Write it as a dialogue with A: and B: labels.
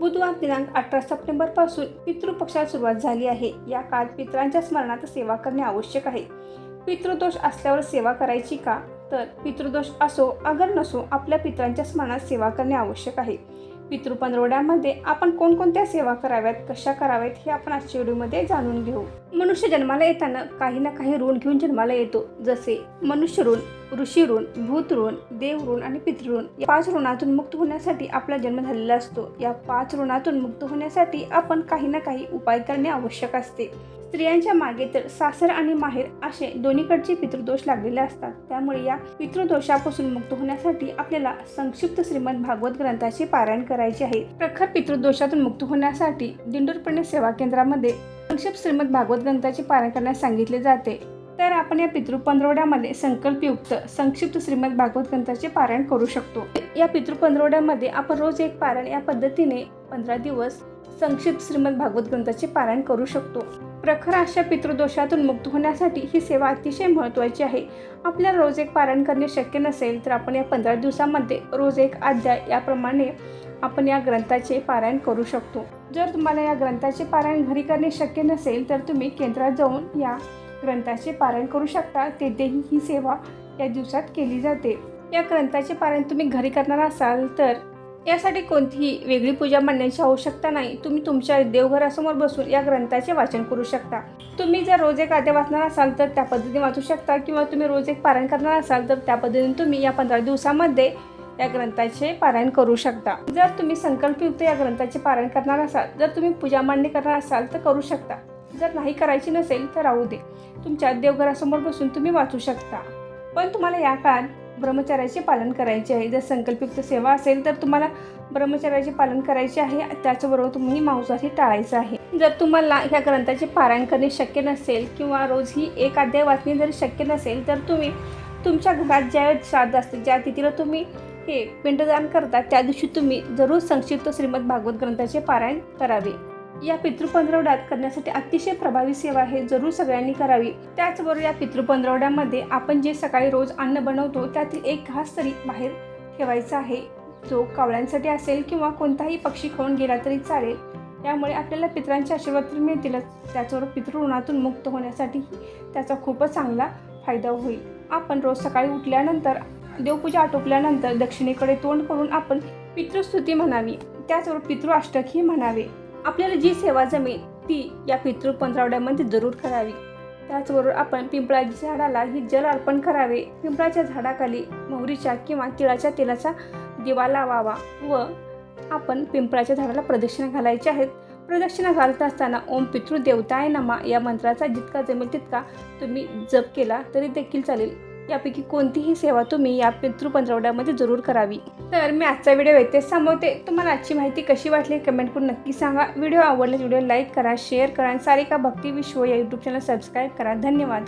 A: बुधवार दिनांक अठरा सप्टेंबरपासून पितृपक्षाला सुरुवात झाली आहे. या काळात पितरांच्या स्मरणात सेवा करणे आवश्यक आहे. पितृदोष असल्यावर सेवा करायची का? तर पितृदोष असो अगर नसो आपल्या पितरांच्या स्मरणात सेवा करणे आवश्यक आहे. पितृपंधरवड्यामध्ये आपण कोणकोणत्या सेवा कराव्यात कशा कराव्यात हे आपण आजच्या व्हिडिओमध्ये जाणून घेऊ. मनुष्य जन्माला येताना काही ना काही ऋण घेऊन जन्माला येतो. जसे मनुष्य ऋण ऋषी ऋण भूत ऋण देव ऋण आणि पितृऋण या पाच ऋणातून मुक्त होण्यासाठी आपला जन्म झालेला असतो. या पाच ऋणातून मुक्त होण्यासाठी आपण काही ना काही उपाय करणे आवश्यक असते. स्त्रियांच्या मागे तर सासर आणि माहेर असे दोन्हीकडचे पितृदोष लागलेले असतात. त्यामुळे या पितृदोषापासून मुक्त होण्यासाठी आपल्याला संक्षिप्त श्रीमद भागवत ग्रंथाचे पारायण करायचे आहे. प्रखर पितृदोषातून मुक्त होण्यासाठी दिंडोरपणे सेवा केंद्रामध्ये संक्षिप्त श्रीमद भागवत ग्रंथाचे पारायण करण्यास सांगितले जाते. तर आपण या पितृपंधरवड्यामध्ये संकल्पयुक्त संक्षिप्त श्रीमद भागवत ग्रंथाचे पारायण करू शकतो. या पितृपंधरवड्यामध्ये आपण रोज एक पारायण या पद्धतीने पंधरा दिवस संक्षिप्त श्रीमद भागवत ग्रंथाचे पारायण करू शकतो. प्रखर अशा पितृदोषातून मुक्त होण्यासाठी ही सेवा अतिशय महत्त्वाची आहे. आपल्याला रोज एक पारायण करणे शक्य नसेल तर आपण या पंधरा दिवसामध्ये रोज एक अध्याय याप्रमाणे आपण या ग्रंथाचे पारायण करू शकतो. जर तुम्हाला या ग्रंथाचे पारायण घरी करणे शक्य नसेल तर तुम्ही केंद्रात जाऊन या ग्रंथाचे पारायण करू शकता तेथेही ही सेवा या दिवसात केली जाते. या ग्रंथाचे पारायण तुम्ही घरी करणार असाल तर यासाठी कोणतीही वेगळी पूजा मांडण्याची आवश्यकता नाही. तुम्ही तुमच्या देवघरासमोर बसून या ग्रंथाचे वाचन करू शकता. तुम्ही जर रोज एक आद्या वाचणार असाल तर त्या पद्धतीने वाचू शकता किंवा तुम्ही रोज एक पारायण करणार असाल तर त्या पद्धतीने तुम्ही या पंधरा दिवसामध्ये या ग्रंथाचे पारायण करू शकता. जर तुम्ही संकल्पयुक्त या ग्रंथाचे पारायण करणार असाल जर तुम्ही पूजा मांडणी करणार असाल तर करू शकता. जर नाही करायची नसेल तर राहू दे. तुमच्या देवघरासमोर बसून तुम्ही वाचू शकता. पण तुम्हाला या काळात ब्रह्मचार्याचे पालन करायचे आहे. जर संकल्पयुक्त सेवा असेल तर तुम्हाला ब्रह्मचार्याचे पालन करायचे आहे. त्याचबरोबर तुम्ही मांसाहारी टाळायचं आहे. जर तुम्हाला ह्या ग्रंथाचे पारायण करणे शक्य नसेल किंवा रोज ही एक अध्याय वाचणे जर शक्य नसेल तर तुम्ही तुमच्या घरात ज्या श्राद्ध असते ज्या तिथीला तुम्ही हे पिंडदान करता त्या दिवशी तुम्ही जरूर संक्षिप्त श्रीमद भागवत ग्रंथाचे पारायण करावे. या पितृपंधरवड्यात करण्यासाठी अतिशय प्रभावी सेवा हे जरूर सगळ्यांनी करावी. त्याचबरोबर या पितृपंधरवड्यामध्ये आपण जे सकाळी रोज अन्न बनवतो त्यातील एक घास तरी बाहेर ठेवायचा आहे. जो कावळ्यांसाठी असेल किंवा कोणताही पक्षी खाऊन गेला तरी चालेल. त्यामुळे आपल्याला पितरांचे आशीर्वाद तर मिळतीलच. त्याचबरोबर पितृऋणातून मुक्त होण्यासाठी त्याचा खूपच चांगला फायदा होईल. आपण रोज सकाळी उठल्यानंतर देवपूजा आटोपल्यानंतर दक्षिणेकडे तोंड करून आपण पितृस्तुती म्हणावी. त्याचबरोबर पितृ अष्टकही म्हणावे. आपल्याला जी सेवा जमेल ती या पितृ पंधरावड्यामध्ये जरूर करावी. त्याचबरोबर आपण पिंपळाच्या झाडाला ही जल अर्पण करावे. पिंपळाच्या झाडाखाली मोहरीच्या किंवा तिळाच्या तेलाचा दिवा लावावा व आपण पिंपळाच्या झाडाला प्रदक्षिणा घालायची आहेत. प्रदक्षिणा घालत असताना ओम पितृ देवताय नमा या मंत्राचा जितका जमेल तितका तुम्ही जप केला तरी देखील चालेल. यापैकी कोणतीही सेवा तुम्ही या पितृ पंधरवड्यामध्ये जरूर करावी. तर मी आजचा व्हिडिओ येथेच थांबवते. तुम्हाला आजची माहिती कशी वाटली कमेंट करून नक्की सांगा. व्हिडिओ आवडल्यास व्हिडिओ लाईक करा शेअर करा आणि सारिका भक्ती विश्व या यूट्यूब चॅनल सबस्क्राईब करा. धन्यवाद.